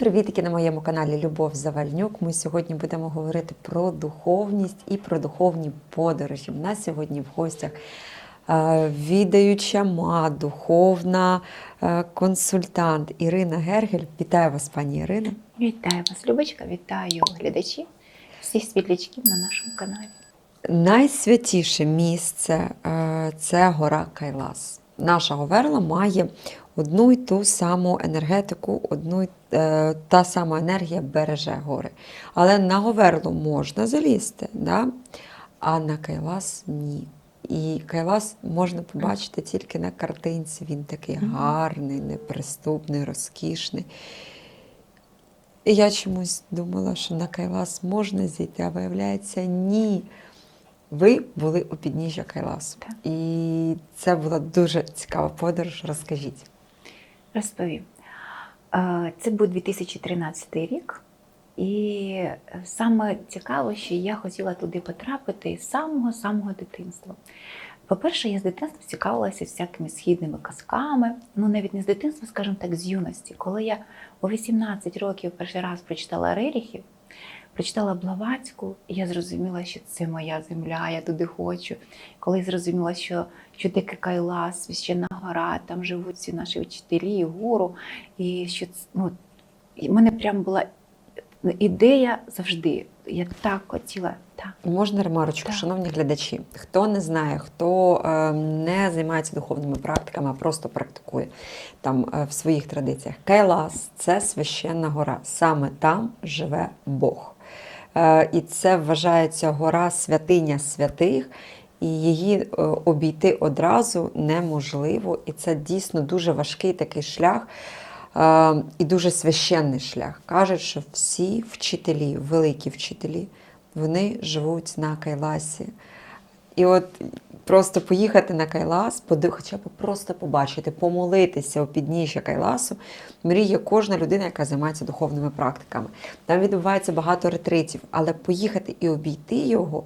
привітки на моєму каналі Любов Завальнюк. Ми сьогодні будемо говорити про духовність і про духовні подорожі. У нас сьогодні в гостях е, відаюча ма, духовна е, консультант Ірина Гергель. Вітаю вас, пані Ірина. Вітаю вас, Любочка, вітаю глядачів, всіх світлячків на нашому каналі. Найсвятіше місце е, це гора Кайлас. Наша Говерла має одну й ту саму енергетику, одну й е, та сама енергія береже гори. Але на Говерлу можна залізти, да? а на Кайлас ні. І Кайлас можна побачити тільки на картинці. Він такий гарний, неприступний, розкішний. І я чомусь думала, що на Кайлас можна зійти, а виявляється, ні. Ви були у підніжжя Кайласу. Так. І це була дуже цікава подорож. Розкажіть. Розповім. Е, Це був 2013 рік, і саме цікаво, що я хотіла туди потрапити з самого-самого дитинства. По-перше, я з дитинства цікавилася всякими східними казками, ну навіть не з дитинства, скажімо так, з юності. Коли я у 18 років перший раз прочитала Реріхів, прочитала Блаватську, і я зрозуміла, що це моя земля, я туди хочу. Коли зрозуміла, що, що таке Кайлас, священна гора, там живуть всі наші вчителі, і гуру, і що це, ну, і в мене прям була ідея завжди. Я так хотіла. Так. Можна ремарочку, Так. шановні глядачі. Хто не знає, хто е, не займається духовними практиками, а просто практикує там е, в своїх традиціях. Кайлас це священна гора. Саме там живе Бог. Е, і це вважається гора святиня святих. І її е, обійти одразу неможливо. І це дійсно дуже важкий такий шлях е, і дуже священний шлях. Кажуть, що всі вчителі, великі вчителі, вони живуть на Кайласі. І от просто поїхати на Кайлас, хоча б просто побачити, помолитися у підніжжя Кайласу, мріє кожна людина, яка займається духовними практиками. Там відбувається багато ретритів, але поїхати і обійти його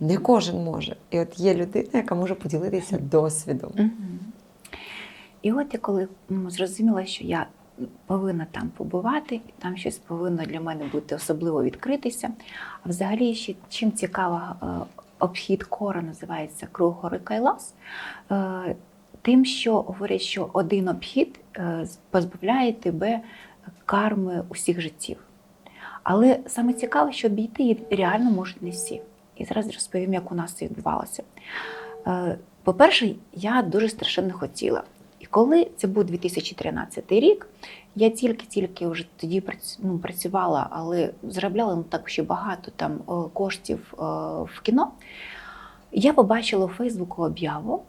не кожен може. І от є людина, яка може поділитися досвідом. І от я коли зрозуміла, що я повинна там побувати, там щось повинно для мене бути особливо відкритися. А взагалі, ще чим цікава е, обхід кора називається Круг гори Кайлас, е, тим, що говорять, що один обхід е, позбавляє тебе карми усіх життів. Але саме цікаве, що обійти її реально можуть не всі. І зараз розповім, як у нас це відбувалося. Е, По-перше, я дуже страшенно хотіла. Коли це був 2013 рік, я тільки-тільки вже тоді ну, працювала, але заробляла не так ще багато там е, коштів е, в кіно. Я побачила у Фейсбуку об'яву,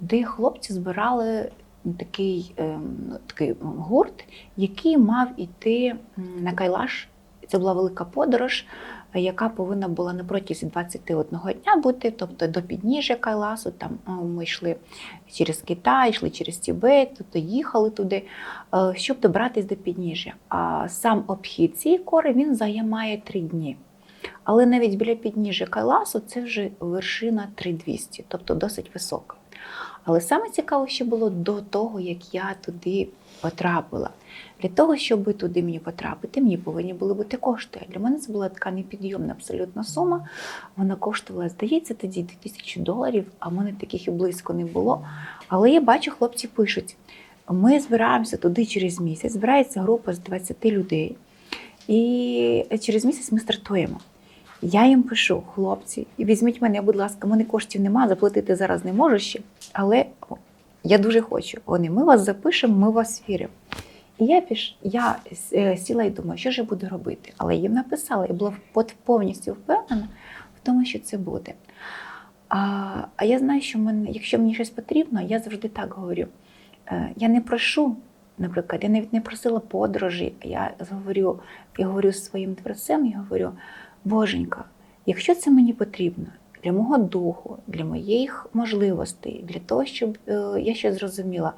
де хлопці збирали такий, ем, такий гурт, який мав іти на Кайлаш. Це була велика подорож, яка повинна була на протязі 21 дня бути, тобто до підніжжя Кайласу. Там ми йшли через Китай, йшли через Тібет, тобто їхали туди, е, щоб добратись до підніжжя. А сам обхід цієї кори він займає три дні. Але навіть біля підніжжя Кайласу це вже вершина 3200, тобто досить висока. Але саме цікаво, що було до того, як я туди потрапила. Для того, щоб туди мені потрапити, мені повинні були бути кошти. Для мене це була така непідйомна абсолютна сума. Вона коштувала, здається, тоді 2000 доларів, а в мене таких і близько не було. Але я бачу, хлопці пишуть: ми збираємося туди через місяць, збирається група з 20 людей, і через місяць ми стартуємо. Я їм пишу, хлопці, візьміть мене, будь ласка, мене коштів нема, заплатити зараз не можу ще, але я дуже хочу. Вони, ми вас запишемо, ми вас віримо. І я піш, я е, сіла і думаю, що ж я буду робити. Але їм написала, і була повністю впевнена в тому, що це буде. А, а я знаю, що мене, якщо мені щось потрібно, я завжди так говорю. Е, Я не прошу, наприклад, я навіть не просила подорожі, я говорю, я говорю своїм творцем, я говорю, Боженька, якщо це мені потрібно для мого духу, для моїх можливостей, для того, щоб е, я щось зрозуміла,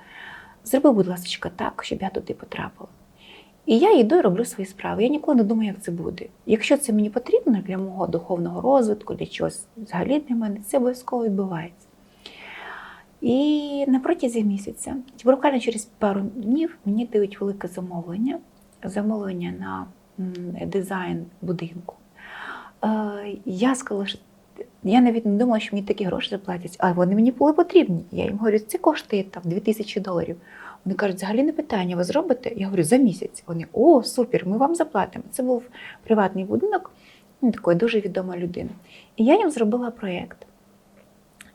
зроби, будь ласка, так, щоб я туди потрапила. І я йду і роблю свої справи. Я ніколи не думаю, як це буде. Якщо це мені потрібно для мого духовного розвитку, для чогось взагалі для мене, це обов'язково відбувається. І на протязі місяця, буквально через пару днів, мені дають велике замовлення замовлення на дизайн будинку. Е, Я сказала, що я навіть не думала, що мені такі гроші заплатять, а вони мені були потрібні. Я їм говорю, це коштує там 2000 доларів. Вони кажуть, взагалі не питання, ви зробите? Я говорю, за місяць. Вони о, супер, ми вам заплатимо. Це був приватний будинок, ну, такої дуже відома людина. І я їм зробила проєкт.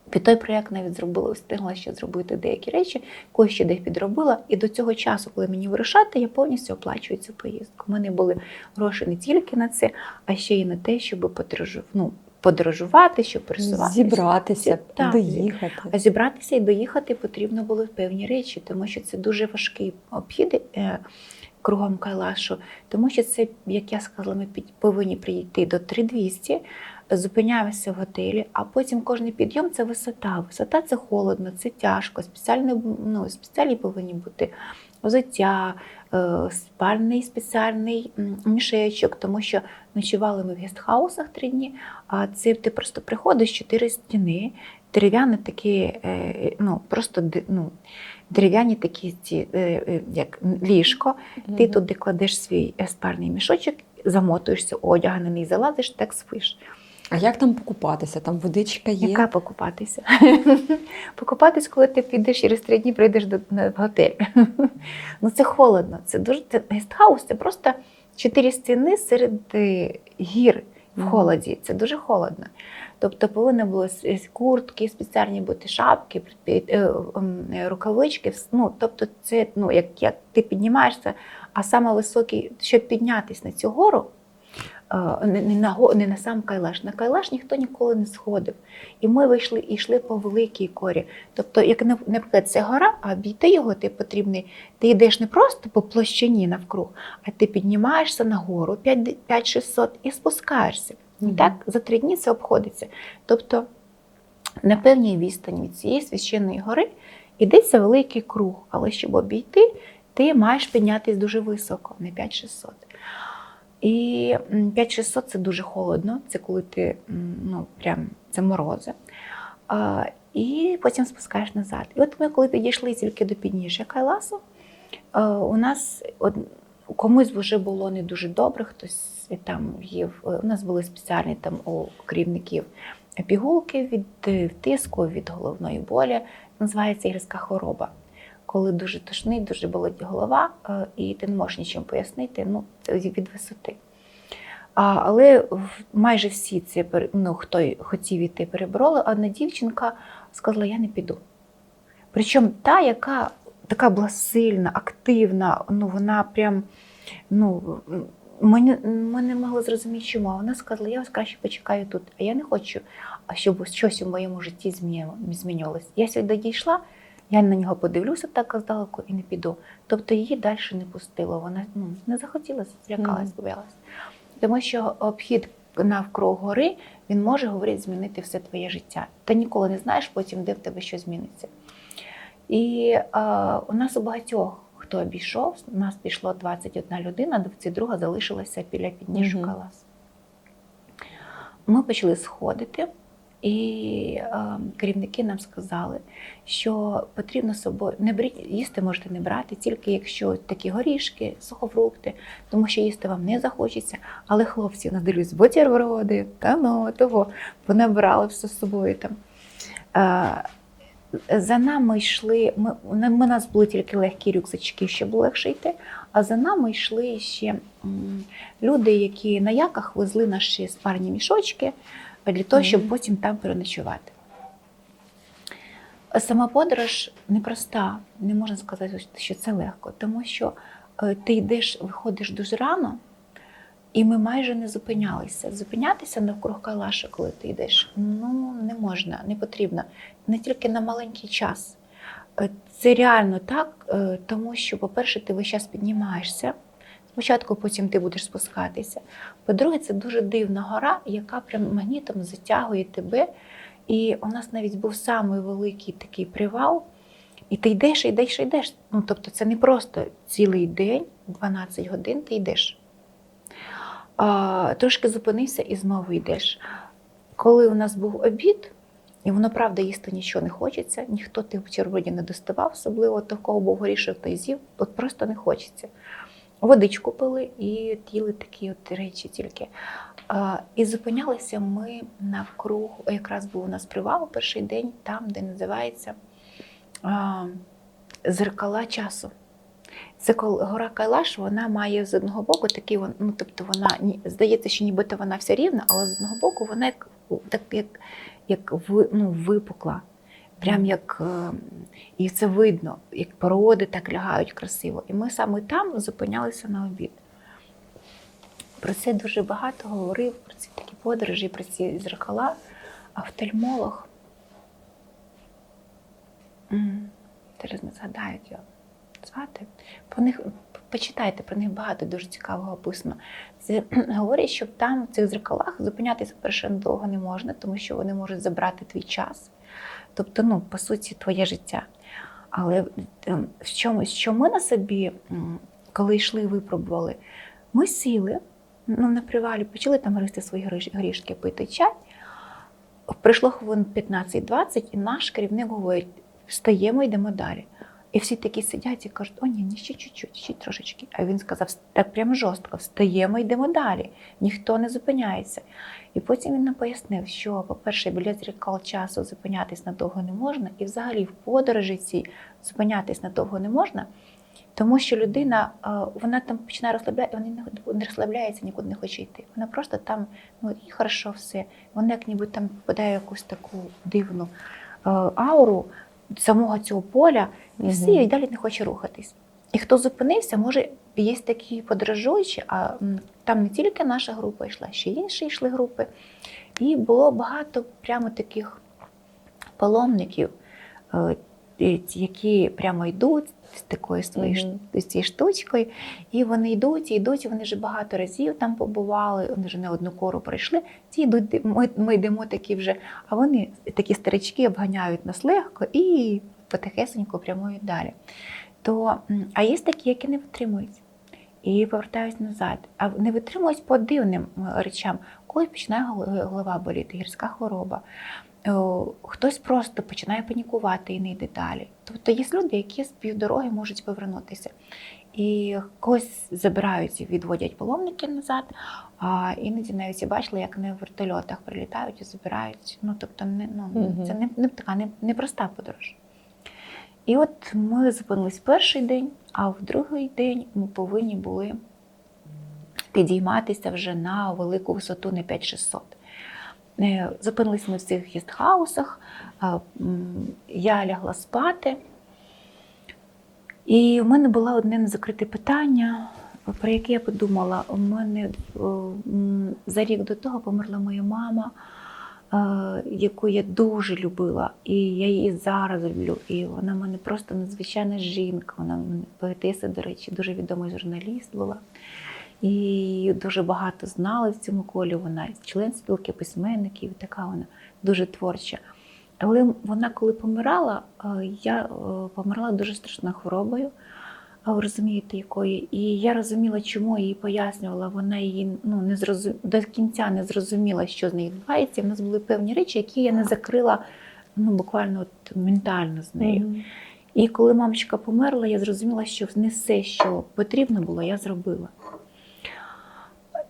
Під той проєкт навіть зробила, встигла ще зробити деякі речі, кое ще де підробила. І до цього часу, коли мені вирушати, я повністю оплачую цю поїздку. У мене були гроші не тільки на це, а ще й на те, щоб подорожу, ну, подорожувати, щоб пересуватися. Зібратися, Так. доїхати. А зібратися і доїхати потрібно було певні речі, тому що це дуже важкий обхід е, кругом Кайлашу, тому що це, як я сказала, ми повинні прийти до 3200, зупиняємося в готелі, а потім кожний підйом це висота. Висота це холодно, це тяжко. Спеціальні, ну, спеціальні повинні бути взуття, спальний спеціальний мішечок, тому що ночували ми в гестхаусах три дні, а це ти просто приходиш чотири стіни, дерев'яні такі, е, ну просто ну, дерев'яні такі ці, е, е, як ліжко. Ти туди кладеш свій е, спальний мішочок, замотуєшся одяг на них, залазиш, так спиш. А як там покупатися? Там водичка є? Яка покупатися? Покупатись, коли ти підеш через три дні прийдеш до в готель. ну це холодно. Це дуже це, гестхаус, це просто чотири стіни серед е, гір в холоді. Це дуже холодно. Тобто повинні були куртки, спеціальні бути шапки, е, рукавички. Ну, тобто, це ну, як, як ти піднімаєшся, а саме високий, щоб піднятися на цю гору, не, на, не на сам Кайлаш. На Кайлаш ніхто ніколи не сходив. І ми вийшли і йшли по великій корі. Тобто, як наприклад, це гора, а обійти його ти потрібний. Ти йдеш не просто по площині навкруг, а ти піднімаєшся на гору 5-600 і спускаєшся. І так за три дні це обходиться. Тобто на певній відстані від цієї священної гори йдеться великий круг, але щоб обійти, ти маєш піднятися дуже високо, не 5600. І м, 5600 це дуже холодно, це коли ти ну, прям це морози. А, і потім спускаєш назад. І от ми, коли підійшли тільки до підніжжя Кайласу, а, у нас од... комусь вже було не дуже добре, хтось там їв. У нас були спеціальні там у керівників пігулки від е, тиску, від головної болі. Називається гірська хвороба. Коли дуже тошнить, дуже болить голова, е, і ти не можеш нічим пояснити ну, від висоти. А, але майже всі ці ну, хто хотів іти, перебороли, одна дівчинка сказала: Я не піду. Причому та, яка така була сильна, активна, ну вона прям ну, ми, не, ми не могли зрозуміти, чому. Вона сказала, я вас краще почекаю тут, а я не хочу, щоб щось у моєму житті змінювалося. Я сюди дійшла, я на нього подивлюся так здалеку і не піду. Тобто її далі не пустило. Вона ну, не захотіла, злякалась, Мгм. боялась. Тому що обхід навкруг гори він може говорити, змінити все твоє життя. Ти ніколи не знаєш потім, де в тебе що зміниться. І е, у нас у багатьох, хто обійшов, у нас пішло 21 людина, 22 залишилася біля підніжжя Мгм. Калас. Ми почали сходити, і е, керівники нам сказали, що потрібно собою не беріть, їсти можете не брати, тільки якщо такі горішки, сухофрукти, тому що їсти вам не захочеться. Але хлопці надивлюсь бутерброди, та ну того, понабрали все з собою там. Е, за нами йшли, ми, у нас були тільки легкі рюкзачки, щоб було легше йти. А за нами йшли ще люди, які на яках везли наші спарні мішочки для того, щоб потім там переночувати. Сама подорож непроста, не можна сказати, що це легко, тому що е, ти йдеш, виходиш дуже рано, і ми майже не зупинялися. Зупинятися навкруг Кайлаша, коли ти йдеш, ну не можна, не потрібно. Не тільки на маленький час. Е, Це реально так, е, тому що, по-перше, ти весь час піднімаєшся. Спочатку потім ти будеш спускатися. По-друге, це дуже дивна гора, яка прям магнітом затягує тебе. І у нас навіть був самий великий такий привал, і ти йдеш, йдеш, йдеш. Ну, тобто це не просто цілий день, 12 годин ти йдеш. А, трошки зупинився і знову йдеш. Коли у нас був обід, і воно правда їсти нічого не хочеться, ніхто тих бутербродів не доставав, особливо того, кого був горішок, той з'їв, от просто не хочеться. Водичку пили і їли такі от речі тільки. І зупинялися ми навкруг, якраз був у нас привал перший день, там, де називається зеркала часу. Це гора Кайлаш, вона має з одного боку такий, ну тобто вона здається, що нібито вона вся рівна, але з одного боку вона як, так, як, як ви, ну, випукла. Прям як е, і це видно, як породи так лягають красиво. І ми саме там зупинялися на обід. Про це дуже багато говорив, про ці такі подорожі, про ці зеркала. Офтальмолог. Зараз не згадаю його звати. Про них почитайте, про них багато дуже цікавого описано. Це говорять, що там в цих зеркалах зупинятися перше довго не можна, тому що вони можуть забрати твій час. Тобто, ну, по суті, твоє життя. Але ем, в чомусь, що ми на собі, коли йшли і випробували, ми сіли ну, на привалі, почали там гристи свої горішки, пити чай. Прийшло хвилин 15-20, і наш керівник говорить: встаємо, йдемо далі. І всі такі сидять і кажуть, о, ні, ні, ще чуть-чуть, ще трошечки. А він сказав, так прямо жорстко, встаємо, йдемо далі. Ніхто не зупиняється. І потім він нам пояснив, що, по-перше, біля зеркал часу зупинятись надовго не можна, і взагалі в подорожі цій зупинятись надовго не можна, тому що людина вона там починає розслаблятися, вона не- розслабляється, нікуди не хоче йти. Вона просто там, ну і хорошо все. Вона як ніби там попадає в якусь таку дивну ауру самого цього поля, і все, і далі не хоче рухатись. І хто зупинився, може, є такі подорожуючі, а там не тільки наша група йшла, ще й інші йшли групи. І було багато прямо таких паломників, е, які прямо йдуть з такою своєю з цією штучкою, і вони йдуть, і йдуть, вони вже багато разів там побували, вони вже не одну кору пройшли. Ті йдуть, ми, ми йдемо такі вже, а вони такі старички обганяють нас легко і потихесенько прямують далі. То, а є такі, які не витримують і повертаються назад. А не витримують по дивним речам. Когось починає голова боліти, гірська хвороба. О, Хтось просто починає панікувати і не йде далі. Тобто є люди, які з півдороги можуть повернутися. І когось забирають і відводять паломники назад, а іноді навіть я бачила, як вони в вертольотах прилітають і забирають. Ну, тобто, не, ну, Мгм. це не, не така не, непроста подорож. І от ми зупинились перший день, а в другий день ми повинні були підійматися вже на велику висоту на 5600. Е, Зупинились ми в цих гістхаусах, я лягла спати. І в мене було одне незакрите питання, про яке я подумала. У мене за рік до того померла моя мама, е, яку я дуже любила, і я її зараз люблю. І вона в мене просто надзвичайна жінка. Вона поетеса, до речі, дуже відомий журналіст була. І дуже багато знали в цьому колі. Вона член спілки письменників, така вона дуже творча. Але вона, коли помирала, е, я е, померла дуже страшною хворобою, ви розумієте, якої. І я розуміла, чому їй пояснювала. Вона її ну, не зрозум... до кінця не зрозуміла, що з нею відбувається. У нас були певні речі, які я не закрила ну, буквально от, ментально з нею. Мгм. І коли мамочка померла, я зрозуміла, що не все, що потрібно було, я зробила.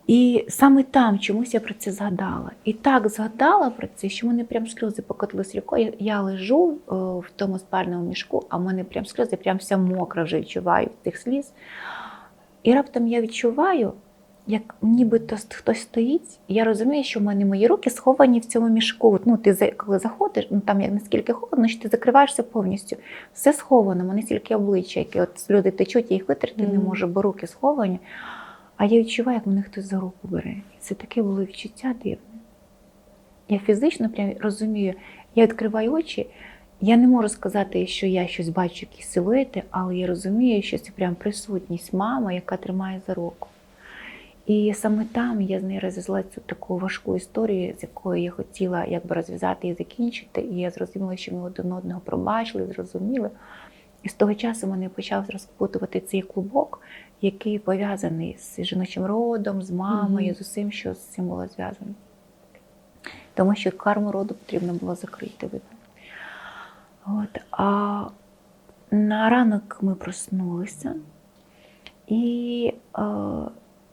І саме там чомусь я про це згадала. І так згадала про це, що мене прям сльози покотились рікою. Я лежу е, в тому спальному мішку, а в мене прям сльози, прям вся мокра вже відчуваю тих сліз. І раптом я відчуваю, як нібито хтось стоїть, я розумію, що в мене мої руки сховані в цьому мішку. Ну, ти коли заходиш, ну там як наскільки холодно, що ти закриваєшся повністю. Все сховано, мене тільки обличчя, які от сльози течуть, я їх витерти не Мгм. можу, бо руки сховані. А я відчуваю, як мене хтось за руку бере. Це таке було відчуття дивне. Я фізично прям розумію, я відкриваю очі, я не можу сказати, що я щось бачу, якісь силуети, але я розумію, що це прям присутність мами, яка тримає за руку. І саме там я з нею розв'язала цю таку важку історію, з якою я хотіла якби розв'язати і закінчити. І я зрозуміла, що ми один одного пробачили, зрозуміли. І з того часу мене почав розпутувати цей клубок, який пов'язаний з жіночим родом, з мамою, Мгм. з усім, що з цим було зв'язано. Тому що карму роду потрібно було закрити. видно. От. А на ранок ми проснулися. І е,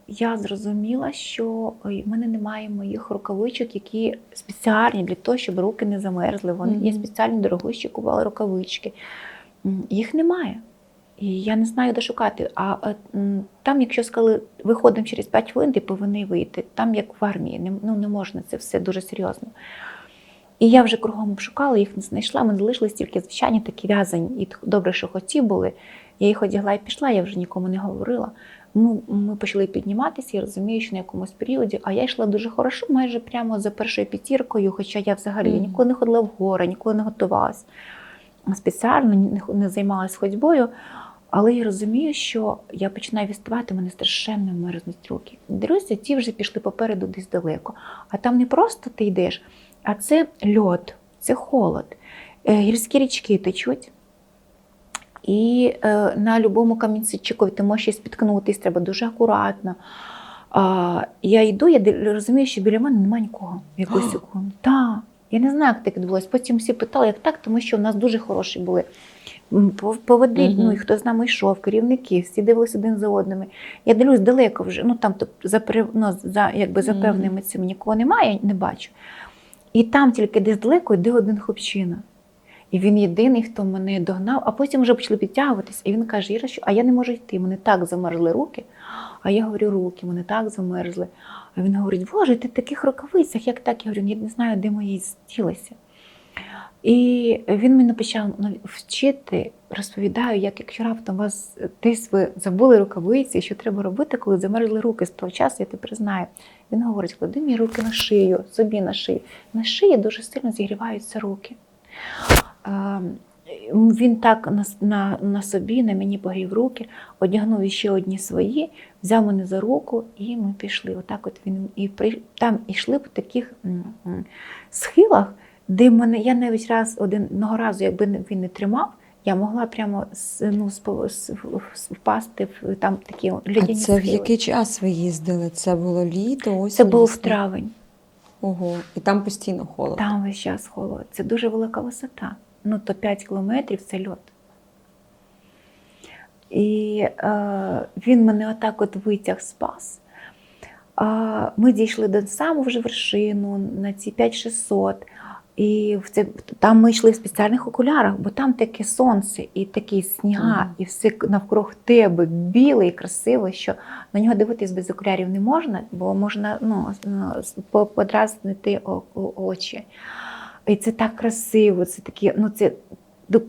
я зрозуміла, що в мене немає моїх рукавичок, які спеціальні для того, щоб руки не замерзли. Вони є Мгм. спеціальні дорогущі купували рукавички. Їх немає. І я не знаю, де шукати. А е, м, там, якщо сказали, виходимо через 5 хвилин, ти повинен вийти. Там, як в армії, не, ну, не можна це все дуже серйозно. І я вже кругом шукала, їх не знайшла. Ми залишились тільки звичайні такі в'язані. І добре, що хоті були. Я їх одягла і пішла, я вже нікому не говорила. Ми, ми почали підніматися, я розумію, що на якомусь періоді, а я йшла дуже хорошо, майже прямо за першою п'ятіркою, хоча я взагалі Мгм. ніколи не ходила в гори, ніколи не готувалася спеціально, не займалася ходьбою. Але я розумію, що я починаю відставати, мене страшенно мерзнуть руки. Дивлюся, ті вже пішли попереду десь далеко. А там не просто ти йдеш, а це льод, це холод. Е, Гірські річки течуть. І е, на будь-якому камінчику ти можеш і спіткнутись, треба дуже акуратно. А, я йду, я розумію, що біля мене немає нікого в якусь секунду. Так, я не знаю, як так відбулося. Потім всі питали, як так, тому що в нас дуже хороші були м, пов- ну і хто з нами йшов, керівники, всі дивилися один за одними. Я дивлюсь далеко вже, ну там тобто, за, ну, за, якби, за певними цим нікого немає, не бачу. І там тільки десь далеко йде один хлопчина. І він єдиний, хто мене догнав, а потім вже почали підтягуватись. І він каже: Іра, що а я не можу йти, мене так замерзли руки. А я говорю, руки, мене так замерзли. А він говорить, Боже, ти в таких рукавицях, як так? Я говорю, я не знаю, де мої ділися. І він мене почав вчити, розповідаю, як якщо раптом вас десь ви забули рукавиці, що треба робити, коли замерзли руки з того часу, я тепер знаю. Він говорить, клади мені руки на шию, собі на шию. На шиї дуже сильно зігріваються руки. Е, Він так на, на, на собі, на мені погрів руки, одягнув іще одні свої, взяв мене за руку, і ми пішли. Отак от він і при, там йшли по таких схилах, де мене я навіть раз одного разу, якби він не тримав, я могла прямо ну, в- впасти в там такі А льодяні це в який час ви їздили? Це було літо, осінь? Це був весна? травень. Ого. І там постійно холодно. Там весь час холод. Це дуже велика висота. Ну, то 5 кілометрів це льот. І е, він мене отак от витяг спас. А, ми дійшли до саму вже вершину на ці 5600. І в це, там ми йшли в спеціальних окулярах, бо там таке сонце і такі сніга, Мгм. і все навкруг тебе біле і красиво, що на нього дивитись без окулярів не можна, бо можна ну, ну, подразнити очі. І це так красиво, це такі, ну це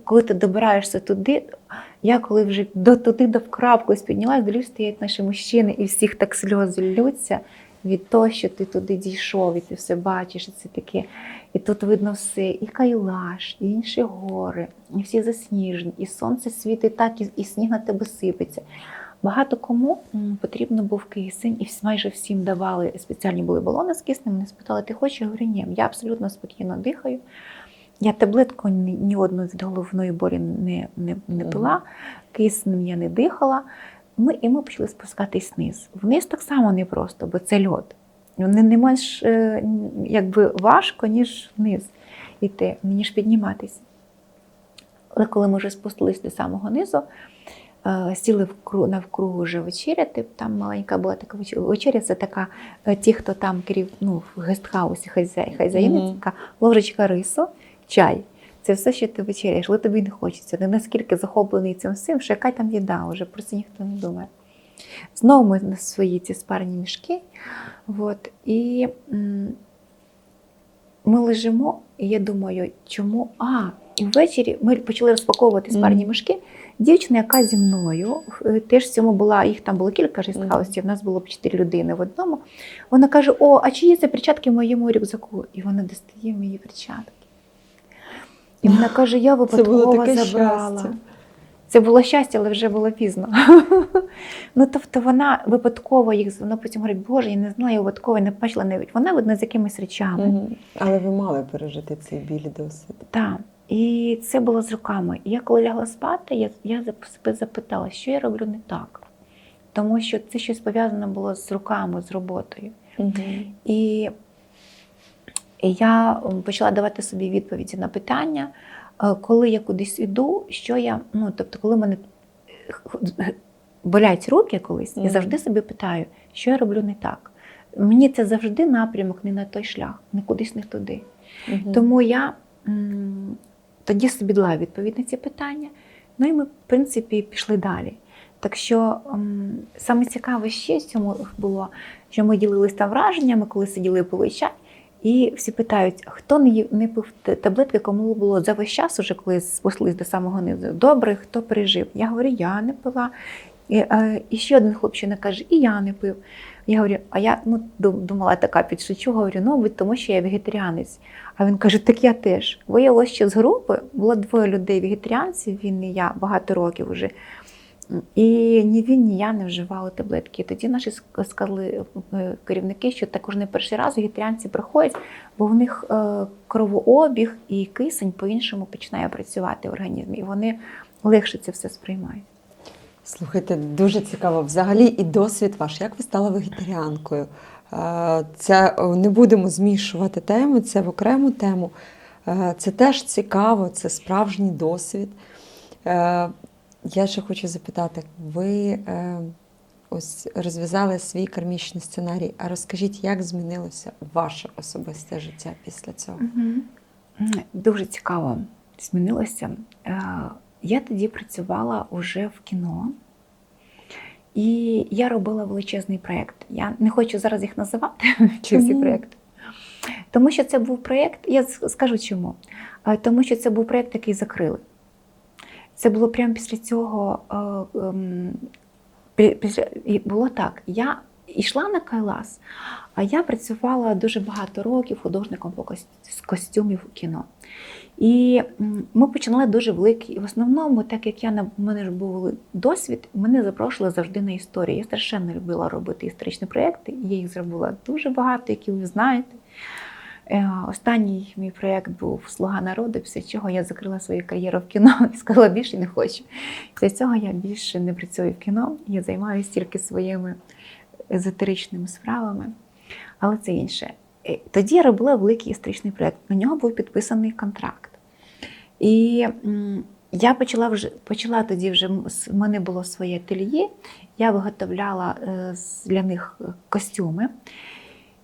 коли ти добираєшся туди. Я коли вже до туди до вкрапку піднялась, дивлюсь, стоять наші мужчини, і всіх так сльози ллються від того, що ти туди дійшов, і ти все бачиш, і це таке. І тут видно все, і Кайлаш, і інші гори, і всі засніжені, і сонце світить так, і, і сніг на тебе сипеться. Багато кому потрібно був кисень, і майже всім давали спеціальні були балони з киснем. Мене спитали, ти хочеш? Я говорю, ні, я абсолютно спокійно дихаю. Я таблетку ні, ні одну від головної болі не, не, не пила, киснем я не дихала. Ми, і ми почали спускатись вниз. Вниз так само непросто, бо це льод. Не, не менш е, якби важко, ніж вниз іти, ніж підніматися. Але коли ми вже спустились до самого низу, е, сіли вкру, навкругу вже вечеряти. Там маленька була така веч- вечеря, це така, е, ті, хто там керів, ну, в гестхаусі Мгм. така ложечка рису, чай. Це все, що ти вечеряєш, але тобі не хочеться. Ти наскільки захоплений цим всім, що яка там їда, вже про це ніхто не думає. Знову ми на свої ці спарені мішки. От, і ми лежимо, і я думаю, чому? А, і ввечері ми почали розпаковувати спарені Мгм. мішки. Дівчина, яка зі мною, е, теж в цьому була, їх там було кілька Мгм. жестхаусів, у нас було б чотири людини в одному. Вона каже: О, а чи є це перчатки в моєму рюкзаку? І вона достає мої перчатки. І вона каже: я Це випадково таке забрала. щастя. Це було щастя, але вже було пізно. ну, тобто вона випадково їх, вона потім говорить, Боже, я не знала, я випадково не бачила навіть. Вона видно з якимись речами. Мгм. Але ви мали пережити цей біль досвід. Так. І це було з руками. І я коли лягла спати, я, я себе запитала, що я роблю не так. Тому що це щось пов'язане було з руками, з роботою. І і я почала давати собі відповіді на питання, е, коли я кудись іду, що я, ну тобто, коли мене болять руки колись, я завжди собі питаю, що я роблю не так. Мені це завжди напрямок не на той шлях, не кудись не туди. Мгм. Тому я м, тоді собі дала відповідь на ці питання. Ну і ми, в принципі, пішли далі. Так що м, саме цікаве ще в цьому було, що ми ділилися враженнями, коли сиділи пили чай. І всі питають, хто не, не пив таблетки, кому було за весь час, уже коли спустились до самого низу. Добре, хто пережив? Я говорю, я не пила. І, е, і ще один хлопчина каже, і я не пив. Я говорю, а я ну, думала така підшучу, говорю, ну, мабуть, тому що я вегетаріанець. А він каже, так я теж. Виявилося, що з групи було двоє людей вегетаріанців, він і я багато років вже. І ні він, ні я не вживали таблетки. Тоді наші сказали е, керівники, що також не перший раз вегетаріанці приходять, бо в них е, кровообіг і кисень по-іншому починає працювати в організмі, і вони легше це все сприймають. Слухайте, дуже цікаво. Взагалі і досвід ваш. Як ви стали вегетаріанкою? Е, Це не будемо змішувати теми, це в окрему тему. Це теж цікаво, це справжній досвід. Я ще хочу запитати, ви е, ось розв'язали свій кармічний сценарій. А розкажіть, як змінилося ваше особисте життя після цього? М, Дуже цікаво змінилося. Е, Я тоді працювала вже в кіно, і я робила величезний проєкт. Я не хочу зараз їх називати, ці всі проєкти. Тому що це був проєкт, я скажу чому. Е, Тому що це був проєкт, який закрили. Це було прямо після цього. е, ем, і було так. Я йшла на Кайлас, а я працювала дуже багато років художником по з костюмів у кіно. І ми починали дуже великий. І в основному, так як я на мене ж був досвід, мене запрошували завжди на історії. Я страшенно любила робити історичні проєкти. Я їх зробила дуже багато, які ви знаєте. Е, Останній мій проєкт був Слуга народу, після чого я закрила свою кар'єру в кіно і сказала, більше не хочу. Після цього я більше не працюю в кіно, я займаюся тільки своїми езотеричними справами, але це інше. Е, Тоді я робила великий історичний проєкт. На нього був підписаний контракт. І я почала вже почала тоді вже в мене було своє ательє, я виготовляла е, для них костюми.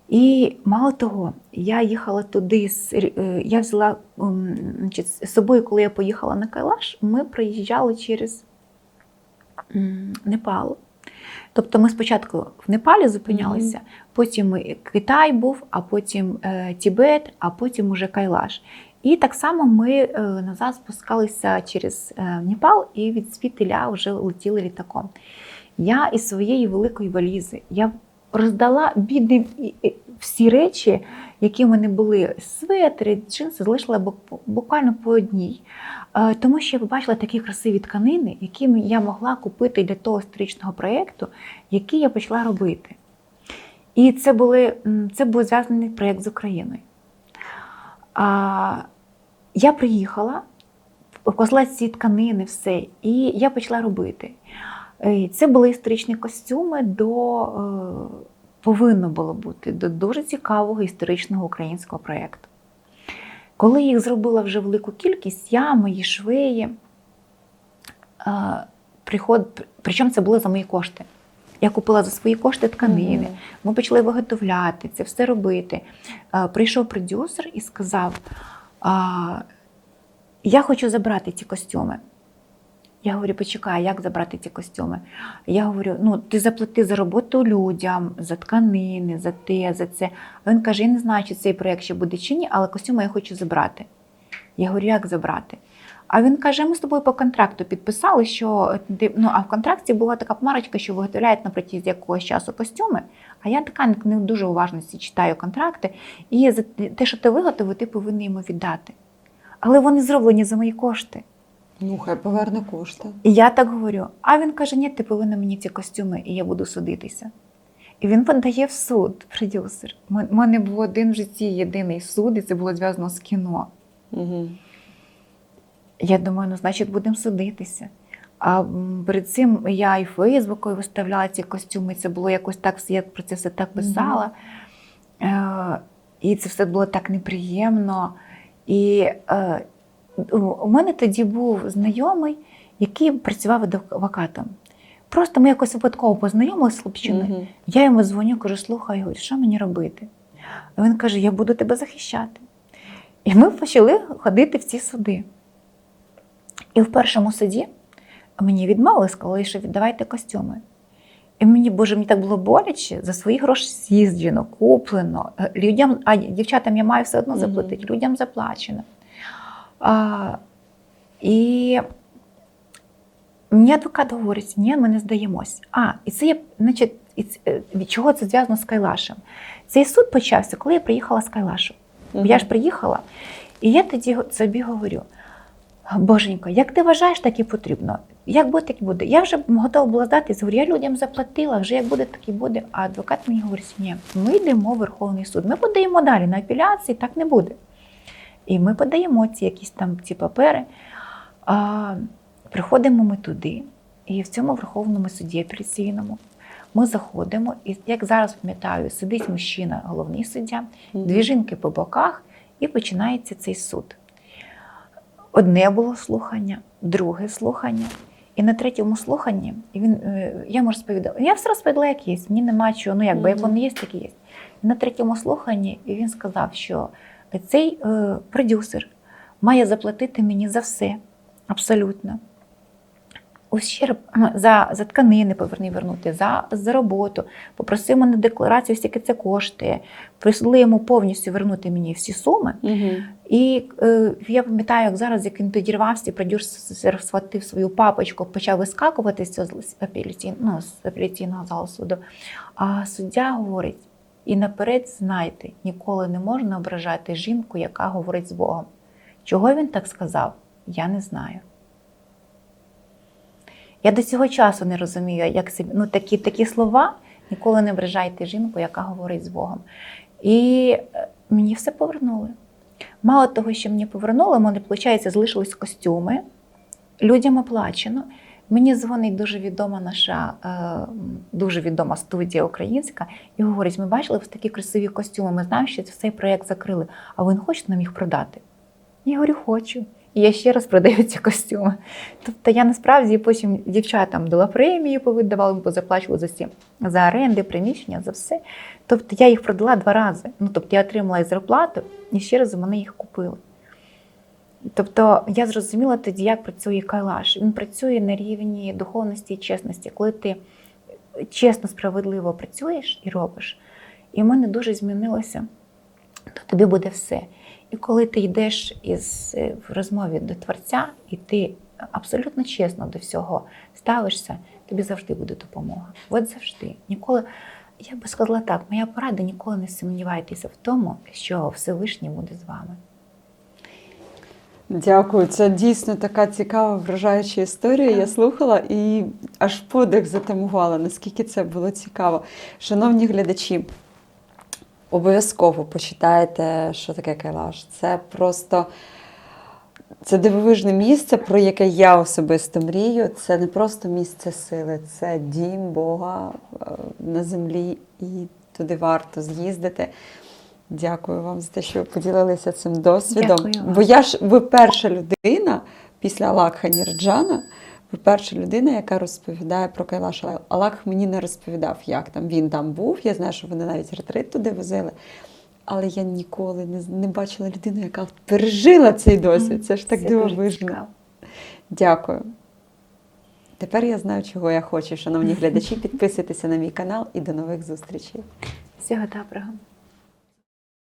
І мало того, я їхала туди, е, я взяла значить, з собою, коли я поїхала на Кайлаш, ми проїжджали через Непал. Тобто ми спочатку в Непалі зупинялися, потім Китай був, а потім е, Тібет, а потім уже Кайлаш. І так само ми е, назад спускалися через е, Непал і від світиля вже летіли літаком. Я із своєї великої валізи я роздала і всі речі, які в мене були светри, джинси, залишила буквально по одній. Е, Тому що я побачила такі красиві тканини, які я могла купити для того історичного проєкту, який я почала робити. І це, були, це був зв'язаний проєкт з Україною. А, я приїхала, вкладала ці тканини, все, і я почала робити. Е, Це були історичні костюми до е, повинно було бути до дуже цікавого історичного українського проєкту. Коли їх зробила вже велику кількість, я, мої швеї, е, приход, причому це було за мої кошти. Я купила за свої кошти тканини. Мгм. Ми почали виготовляти це все робити. Прийшов продюсер і сказав: я хочу забрати ці костюми. Я говорю, почекай, як забрати ці костюми? Я говорю, ну ти заплати за роботу людям, за тканини, за те, за це. Він каже: я не знаю, чи цей проєкт ще буде чи ні, але костюми я хочу забрати. Я говорю, як забрати? А він каже: ми з тобою по контракту підписали, що ну, а в контракті була така помарочка, що виготовляють на протязі якогось часу костюми. А я така не дуже уважно читаю контракти, і за те, що ти виготовив, ти повинен йому віддати. Але вони зроблені за мої кошти. Ну, хай поверне кошти. І я так говорю. А він каже: ні, ти повинна мені ці костюми, і я буду судитися. І він подає в суд, продюсер. У мене був один в житті єдиний суд, і це було зв'язано з кіно. Угу. Я думаю, ну, значить, будемо судитися. А перед цим я і Фейсбукою виставляла ці костюми. Це було якось так, я про це все так писала. Е, і це все було так неприємно. І е, у мене тоді був знайомий, який працював адвокатом. Просто ми якось випадково познайомилися з хлопчиною. Мгм. Я йому дзвоню, кажу, слухай, говорю, що мені робити? А він каже: Я буду тебе захищати. І ми почали ходити в ці суди. І в першому суді мені відмовили, сказали, що віддавайте костюми. І мені, боже, мені так було боляче, за свої гроші з'їзджено, куплено. Е, Людям, а дівчатам я маю все одно заплатити, людям заплачено. А, і мені адвокат говорить, ні, ми не здаємось. А, і це є, значить, і це- від чого це зв'язано з Кайлашем? Цей суд почався, коли я приїхала з Кайлашу. Я ж приїхала, і я тоді собі говорю: Боженько, як ти вважаєш, так і потрібно. Як буде, так і буде. Я вже готова була здатися, говорю, я людям заплатила, вже як буде, так і буде. А адвокат мені говорить, ні, ми йдемо в Верховний суд. Ми подаємо далі на апеляції, так не буде. І ми подаємо ці якісь там ці папери. А, приходимо ми туди, і в цьому Верховному суді апеляційному ми заходимо, і як зараз пам'ятаю, сидить мужчина, головний суддя, дві жінки по боках, і починається цей суд. Одне було слухання, друге слухання. І на третьому слуханні він, е, я йому розповідала, я все розповідала, як є, мені нема чого, ну якби як воно є, так і є. І на третьому слуханні він сказав, що цей е, продюсер має заплатити мені за все, абсолютно. Ущерб за, за тканини поверни вернути, за, за роботу. Попросив мене декларацію, скільки це коштує. Присудили йому повністю вернути мені всі суми. Мгм. І е, я пам'ятаю, як зараз, як він підірвався, продюсер схватив свою папочку, почав вискакувати з цього з апеляційного, ну, з апеляційного залу суду. А суддя говорить: і наперед знайте, ніколи не можна ображати жінку, яка говорить з Богом. Чого він так сказав, я не знаю. Я до цього часу не розумію, як ну, такі, такі слова ніколи не ображайте жінку, яка говорить з Богом. І е, мені все повернули. Мало того, що мені повернули, мене, виходить, залишились костюми, людям оплачено. Мені дзвонить дуже відома наша, е, дуже відома студія українська, і говорить: ми бачили ось такі красиві костюми, ми знаємо, що цей проєкт закрили, а ви не хочете нам їх продати? Я говорю, хочу. І я ще раз продаю ці костюми. Тобто я насправді потім дівчатам дала премії, повидавала, бо заплачували за всі за оренди, приміщення, за все. Тобто я їх продала два рази. Ну, тобто я отримала і зарплату, і ще раз вони їх купили. Тобто я зрозуміла тоді, як працює кайлаш. Він працює на рівні духовності і чесності. Коли ти чесно, справедливо працюєш і робиш, і в мене дуже змінилося, то тобі буде все. І коли ти йдеш із е, в розмові до Творця, і ти абсолютно чесно до всього ставишся, тобі завжди буде допомога. От завжди. Ніколи, я би сказала так, моя порада ніколи не сумнівайтеся в тому, що Всевишній буде з вами. Дякую, це дійсно така цікава, вражаюча історія. Я слухала і аж подих затамувала, наскільки це було цікаво. Шановні глядачі, обов'язково почитайте, що таке кайлаш. Це просто це дивовижне місце, про яке я особисто мрію. Це не просто місце сили, це дім Бога е, на землі, і туди варто з'їздити. Дякую вам за те, що ви поділилися цим досвідом. Дякую. Бо я ж ви перша людина після Алакха Нірджана, ви перша людина, яка розповідає про Кайлаш. Алакх мені не розповідав, як там він там був. Я знаю, що вони навіть ретрит туди возили. Але я ніколи не, не бачила людину, яка пережила цей досвід. Це ж так Це дивовижно. Дякую. Тепер я знаю, чого я хочу. Шановні глядачі, підписуйтеся на мій канал і до нових зустрічей. Всього доброго.